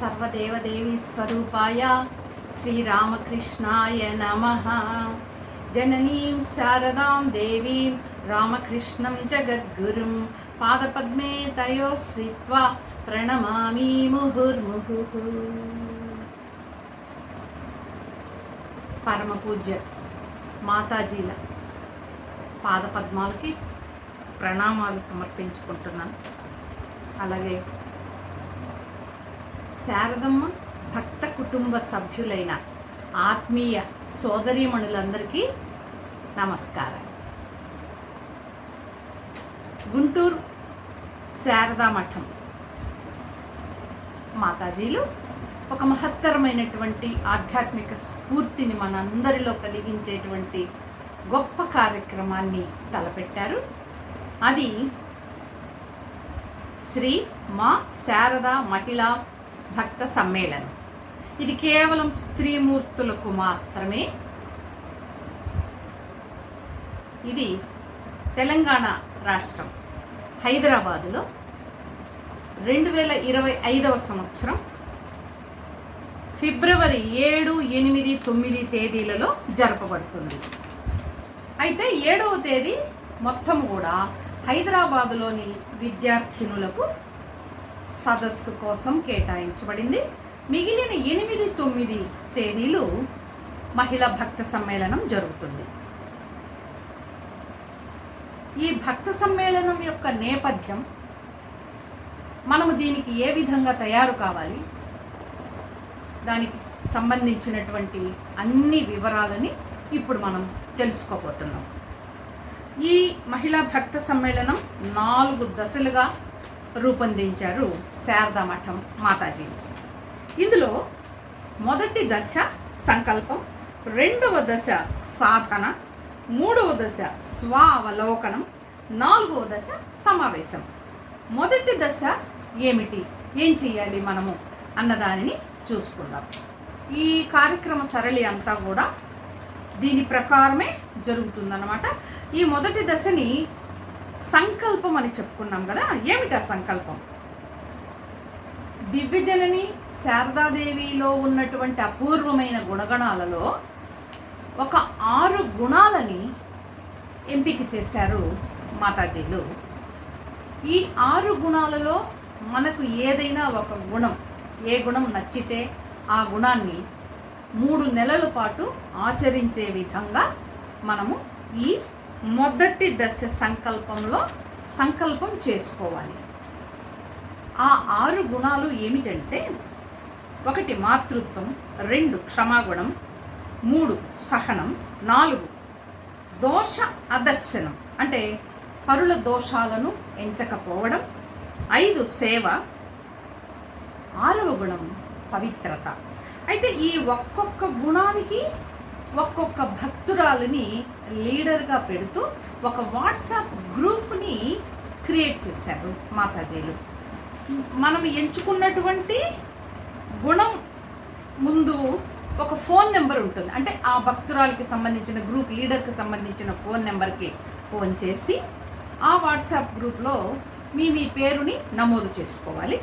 సర్వదేవదేవి స్వరూపాయ శ్రీరామకృష్ణాయ నమ. జననీం శారదాం దేవీం రామకృష్ణం జగద్గురుం పాదపద్మే తయో శ్రీత్వా ప్రణమామి ముహుర్ముహు. పరమ పూజ్య మాతాజీల పాదపద్మాలకి ప్రణామాలు సమర్పించుకుంటున్నాను. అలాగే శారదమ్మ భక్త కుటుంబ సభ్యులైన ఆత్మీయ సోదరీమణులందరికీ నమస్కారం. గుంటూరు శారదా మఠం. మాతాజీలు ఒక మహత్తరమైనటువంటి ఆధ్యాత్మిక స్ఫూర్తిని మనందరిలో కలిగించేటువంటి గొప్ప కార్యక్రమాన్ని తలపెట్టారు. అది శ్రీ మా శారదా మహిళా భక్త సమ్మేళనం. ఇది కేవలం స్త్రీమూర్తులకు మాత్రమే. ఇది తెలంగాణ రాష్ట్రం హైదరాబాదులో రెండు వేల ఇరవై ఐదవ సంవత్సరం ఫిబ్రవరి ఏడు ఎనిమిది తొమ్మిది తేదీలలో జరపబడుతుంది. అయితే ఏడవ తేదీ మొత్తం కూడా హైదరాబాదులోని విద్యార్థినులకు సదస్సు కోసం కేటాయించబడింది. మిగిలిన ఎనిమిది తొమ్మిది తేదీలు మహిళా భక్త సమ్మేళనం జరుగుతుంది. ఈ భక్త సమ్మేళనం యొక్క నేపథ్యం మనము దీనికి ఏ విధంగా తయారు కావాలి దానికి సంబంధించినటువంటి అన్ని వివరాలని ఇప్పుడు మనం తెలుసుకోబోతున్నాం. ఈ మహిళా భక్త సమ్మేళనం నాలుగు దశలుగా రూపొందించారు శారదా మఠం మాతాజీ. ఇందులో మొదటి దశ సంకల్పం రెండవ దశ సాధన మూడవ దశ స్వావలోకనం నాలుగవ దశ సమావేశం. మొదటి దశ ఏమిటి? ఏం చేయాలి మనము అన్నదానిని చూసుకుందాం. ఈ కార్యక్రమ సరళి అంతా కూడా దీని ప్రకారమే జరుగుతుందన్నమాట. ఈ మొదటి దశని సంకల్పం అని చెప్పుకున్నాం కదా ఏమిటా సంకల్పం? దివ్యజనని శారదాదేవిలో ఉన్నటువంటి అపూర్వమైన గుణగణాలలో ఒక ఆరు గుణాలని ఎంపిక చేశారు మాతాజీలు. ఈ ఆరు గుణాలలో మనకు ఏదైనా ఒక గుణం ఏ గుణం నచ్చితే ఆ గుణాన్ని మూడు నెలల పాటు ఆచరించే విధంగా మనము ఈ మొదటి దశ సంకల్పంలో సంకల్పం చేసుకోవాలి. ఆ ఆరు గుణాలు ఏమిటంటే ఒకటి మాతృత్వం రెండు క్షమాగుణం మూడు సహనం నాలుగు దోష అదర్శనం. అంటే పరుల దోషాలను ఎంచకపోవడం ఐదు సేవ ఆరవ గుణం పవిత్రత. అయితే ఈ ఒక్కొక్క గుణానికి ఒక్కొక్క భక్తురాలని లీడర్గా పెడుతూ ఒక వాట్సాప్ గ్రూప్ని క్రియేట్ చేశారు మాతాజీలు. మనం ఎంచుకున్నటువంటి గుణం ముందు ఒక ఫోన్ నెంబర్ ఉంటుంది. అంటే ఆ భక్తురాలకి సంబంధించిన గ్రూప్ లీడర్కి సంబంధించిన ఫోన్ నెంబర్కి ఫోన్ చేసి ఆ వాట్సాప్ గ్రూప్లో మీ మీ పేరుని నమోదు చేసుకోవాలి.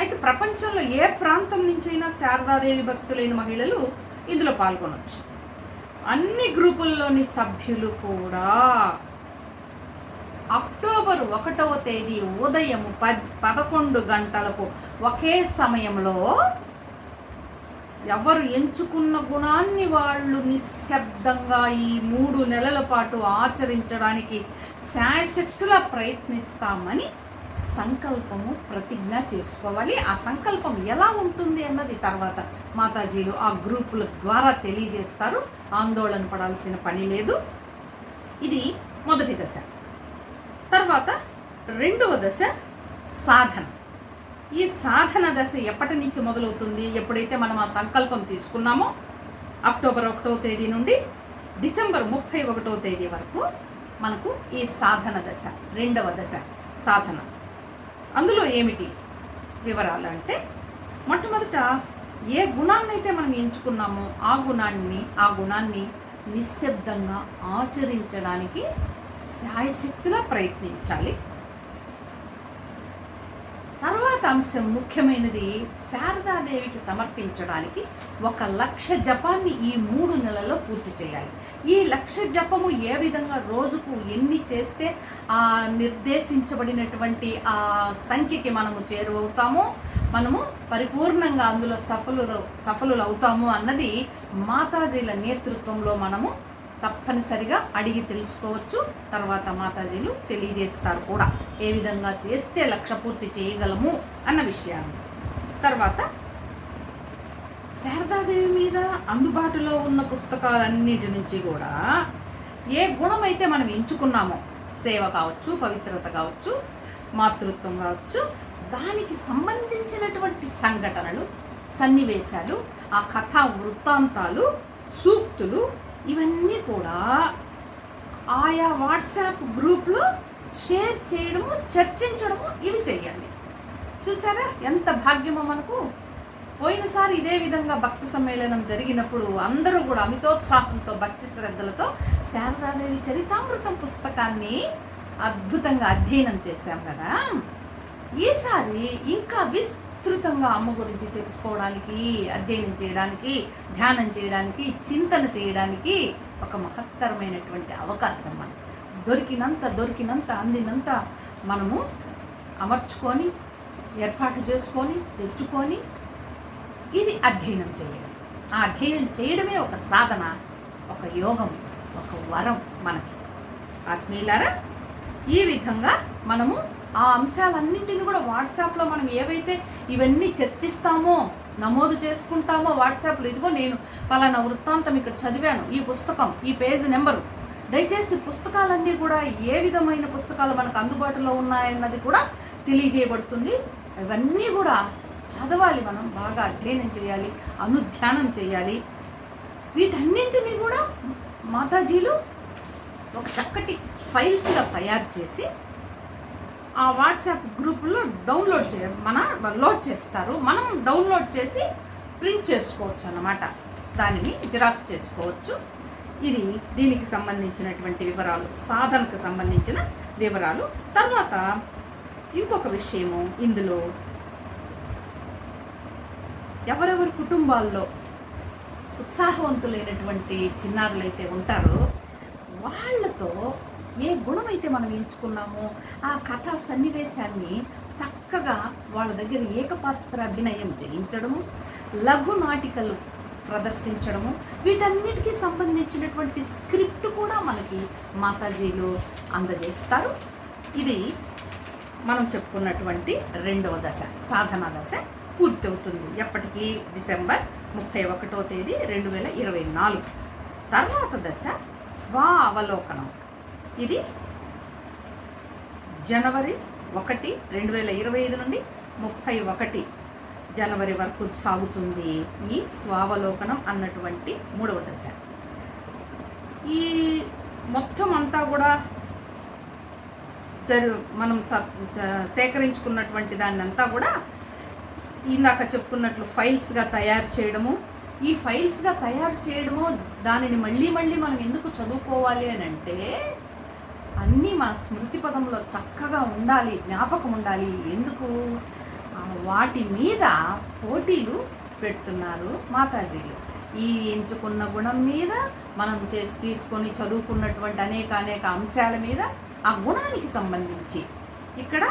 అయితే ప్రపంచంలో ఏ ప్రాంతం నుంచైనా శారదాదేవి భక్తులైన మహిళలు ఇందులో పాల్గొనవచ్చు అన్ని గ్రూపుల్లోని సభ్యులు కూడా అక్టోబర్ ఒకటవ తేదీ ఉదయం పద్ పదకొండు గంటలకు ఒకే సమయంలో ఎవరు ఎంచుకున్న గుణాన్ని వాళ్ళు నిశ్శబ్దంగా ఈ మూడు నెలల పాటు ఆచరించడానికి శాశక్తుల ప్రయత్నిస్తామని సంకల్పము ప్రతిజ్ఞ చేసుకోవాలి. ఆ సంకల్పం ఎలా ఉంటుంది అన్నది తర్వాత మాతాజీలు ఆ గ్రూపుల ద్వారా తెలియజేస్తారు. ఆందోళన పడాల్సిన పని లేదు. ఇది మొదటి దశ. తర్వాత రెండవ దశ సాధన. ఈ సాధన దశ ఎప్పటి నుంచి మొదలవుతుంది? ఎప్పుడైతే మనం ఆ సంకల్పం తీసుకున్నామో అక్టోబర్ ఒకటో తేదీ నుండి డిసెంబర్ ముప్పై ఒకటో తేదీ వరకు మనకు ఈ సాధన దశ రెండవ దశ సాధన. అందులో ఏమిటి వివరాలు అంటే మొట్టమొదట ఏ గుణాన్ని అయితే మనం ఎంచుకున్నామో ఆ గుణాన్ని ఆ గుణాన్ని నిశ్శబ్దంగా ఆచరించడానికి శాయశక్తిగా ప్రయత్నించాలి. తర్వాత అంశం ముఖ్యమైనది శారదాదేవికి సమర్పించడానికి ఒక లక్ష జపాన్ని ఈ మూడు నెలల్లో పూర్తి చేయాలి. ఈ లక్ష జపము ఏ విధంగా రోజుకు ఎన్ని చేస్తే ఆ నిర్దేశించబడినటువంటి ఆ సంఖ్యకి మనము చేరువవుతామో మనము పరిపూర్ణంగా అందులో సఫలు సఫలులు అవుతాము అన్నది మాతాజీల నేతృత్వంలో మనము తప్పనిసరిగా అడిగి తెలుసుకోవచ్చు. తర్వాత మాతాజీలు తెలియజేస్తారు కూడా. ఏ విధంగా చేస్తే లక్ష పూర్తి చేయగలము అన్న విషయాన్ని. తర్వాత శారదాదేవి మీద అందుబాటులో ఉన్న పుస్తకాలన్నిటి నుంచి కూడా ఏ గుణం అయితే మనం ఎంచుకున్నామో సేవ కావచ్చు పవిత్రత కావచ్చు మాతృత్వం కావచ్చు దానికి సంబంధించినటువంటి సంఘటనలు సన్నివేశాలు ఆ కథా వృత్తాంతాలు సూక్తులు ఇవన్నీ కూడా ఆయా వాట్సాప్ గ్రూప్లో షేర్ చేయడము చర్చించడము ఇవి చేయాలి చూసారా ఎంత భాగ్యమో మనకు? పోయినసారి ఇదే విధంగా భక్తి సమ్మేళనం జరిగినప్పుడు అందరూ కూడా అమితోత్సాహంతో భక్తి శ్రద్ధలతో శారదాదేవి చరితామృతం పుస్తకాన్ని అద్భుతంగా అధ్యయనం చేశాం కదా? ఈసారి ఇంకా విస్తృతంగా అమ్మ గురించి తెలుసుకోవడానికి అధ్యయనం చేయడానికి ధ్యానం చేయడానికి చింతన చేయడానికి ఒక మహత్తరమైనటువంటి అవకాశం మనకి. దొరికినంత దొరికినంత అందినంత మనము అమర్చుకొని ఏర్పాటు చేసుకొని తెచ్చుకొని ఇది అధ్యయనం చేయడం ఆ అధ్యయనం చేయడమే ఒక సాధన ఒక యోగం ఒక వరం మనకి. ఆత్మీయులారా ఈ విధంగా మనము ఆ అంశాలన్నింటినీ కూడా వాట్సాప్లో మనం ఏవైతే ఇవన్నీ చర్చిస్తామో నమోదు చేసుకుంటామో వాట్సాప్లో ఇదిగో నేను పలానా వృత్తాంతం ఇక్కడ చదివాను ఈ పుస్తకం ఈ పేజ్ నెంబరు. దయచేసి పుస్తకాలన్నీ కూడా ఏ విధమైన పుస్తకాలు మనకు అందుబాటులో ఉన్నాయన్నది కూడా తెలియజేయబడుతుంది. ఇవన్నీ కూడా చదవాలి మనం బాగా అధ్యయనం చేయాలి అనుధ్యానం చేయాలి. వీటన్నింటినీ కూడా మాతాజీలు ఒక చక్కటి ఫైల్స్గా తయారు చేసి ఆ వాట్సాప్ గ్రూపులో డౌన్లోడ్ చే మన లోడ్ చేస్తారు. మనం డౌన్లోడ్ చేసి ప్రింట్ చేసుకోవచ్చు అన్నమాట. దానిని జిరాక్స్ చేసుకోవచ్చు. ఇది దీనికి సంబంధించినటువంటి వివరాలు సాధనకు సంబంధించిన వివరాలు. తర్వాత ఇంకొక విషయము ఇందులో. ఎవరెవరి కుటుంబాల్లో ఉత్సాహవంతులైనటువంటి చిన్నారులైతే ఉంటారో ఏ గుణమైతే మనం ఎంచుకున్నామో ఆ కథా సన్నివేశాన్ని చక్కగా వాళ్ళ దగ్గర ఏకపాత్ర అభినయం చేయించడము లఘు నాటికలు ప్రదర్శించడము వీటన్నిటికీ సంబంధించినటువంటి స్క్రిప్ట్ కూడా మనకి మాతాజీలు అందజేస్తారు. ఇది మనం చెప్పుకున్నటువంటి రెండవ దశ సాధన దశ పూర్తవుతుంది ఎప్పటికీ డిసెంబర్ ముప్పై ఒకటో తేదీ రెండు వేల ఇరవై నాలుగు. తర్వాత దశ స్వ అవలోకనం ఇది జనవరి ఒకటి రెండు వేల ఇరవై ఐదు నుండి ముప్పై ఒకటి జనవరి వరకు సాగుతుంది ఈ స్వావలోకనం అన్నటువంటి మూడవ దశ. ఈ మొత్తం అంతా కూడా జరు మనం స- సేకరించుకున్నటువంటి దాన్ని అంతా కూడా ఇందాక చెప్పుకున్నట్లు ఫైల్స్గా తయారు చేయడము. ఈ ఫైల్స్గా తయారు చేయడము దానిని మళ్ళీ మళ్ళీ మనం ఎందుకు చదువుకోవాలి అని అంటే అన్నీ మన స్మృతి పదంలో చక్కగా ఉండాలి జ్ఞాపకం ఉండాలి. ఎందుకు? వాటి మీద పోటీలు పెడుతున్నారు మాతాజీలు. ఈ ఎంచుకున్న గుణం మీద మనం చేసి తీసుకొని చదువుకున్నటువంటి అనేక అనేక అంశాల మీద ఆ గుణానికి సంబంధించి. ఇక్కడ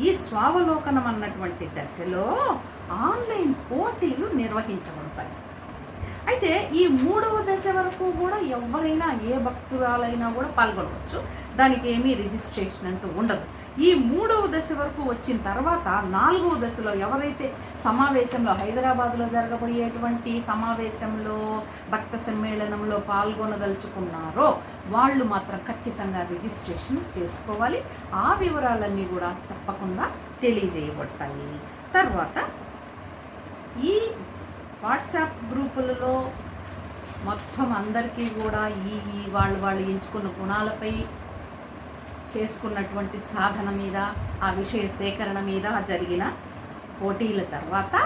ఈ స్వావలోకనం అన్నటువంటి దశలో ఆన్లైన్ పోటీలు నిర్వహించబడతాయి. అయితే ఈ మూడవ దశ వరకు కూడా ఎవరైనా ఏ భక్తురాలైనా కూడా పాల్గొనవచ్చు. దానికి ఏమీ రిజిస్ట్రేషన్ అంటూ ఉండదు. ఈ మూడవ దశ వరకు వచ్చిన తర్వాత నాలుగవ దశలో ఎవరైతే సమావేశంలో హైదరాబాద్లో జరగబోయేటువంటి సమావేశంలో భక్త సమ్మేళనంలో పాల్గొనదలుచుకున్నారో వాళ్ళు మాత్రం ఖచ్చితంగా రిజిస్ట్రేషన్ చేసుకోవాలి. ఆ వివరాలన్నీ కూడా తప్పకుండా తెలియజేయబడతాయి. తర్వాత ఈ వాట్సాప్ గ్రూపులలో మొత్తం అందరికీ కూడా ఈ ఈ వాళ్ళు వాళ్ళు ఎంచుకున్న గుణాలపై చేసుకున్నటువంటి సాధన మీద ఆ విషయ సేకరణ మీద జరిగిన పోటీల తర్వాత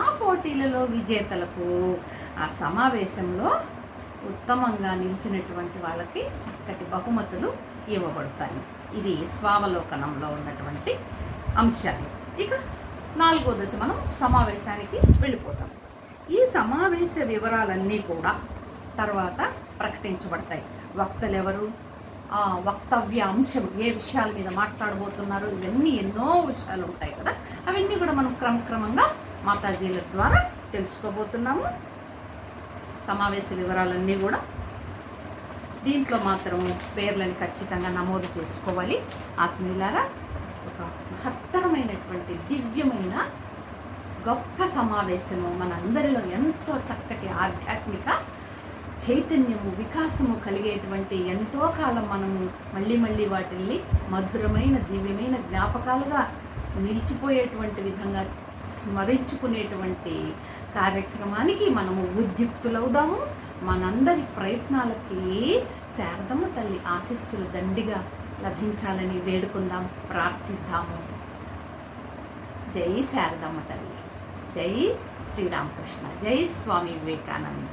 ఆ పోటీలలో విజేతలకు ఆ సమావేశంలో ఉత్తమంగా నిలిచినటువంటి వాళ్ళకి చక్కటి బహుమతులు ఇవ్వబడతాయి. ఇది స్వావలోకనంలో ఉన్నటువంటి అంశాలు. ఇక నాలుగో దశ మనం సమావేశానికి వెళ్ళిపోతాం. సమావేశ వివరాలన్నీ కూడా తర్వాత ప్రకటించబడతాయి. వక్తలు ఎవరు ఆ వక్తవ్య అంశం ఏ విషయాల మీద మాట్లాడబోతున్నారు? ఇవన్నీ ఎన్నో విషయాలు ఉంటాయి కదా? అవన్నీ కూడా మనం క్రమక్రమంగా మాతాజీల ద్వారా తెలుసుకోబోతున్నాము. సమావేశ వివరాలన్నీ కూడా దీంట్లో మాత్రం పేర్లను ఖచ్చితంగా నమోదు చేసుకోవాలి. ఆత్మీయులారా ఒక మహత్తరమైనటువంటి దివ్యమైన గొప్ప సమావేశము. మనందరిలో ఎంతో చక్కటి ఆధ్యాత్మిక చైతన్యము వికాసము కలిగేటువంటి ఎంతో కాలం మనము మళ్ళీ మళ్ళీ వాటిల్ని మధురమైన దివ్యమైన జ్ఞాపకాలుగా నిలిచిపోయేటువంటి విధంగా స్మరించుకునేటువంటి కార్యక్రమానికి మనము ఉద్యుక్తులవుదాము. మనందరి ప్రయత్నాలకి శారదమ్మ తల్లి ఆశీస్సులు దండిగా లభించాలని వేడుకుందాం ప్రార్థిద్దాము. జై శారదమ్మ తల్లి. జై శ్రీరామకృష్ణ జై స్వామి వివేకానంద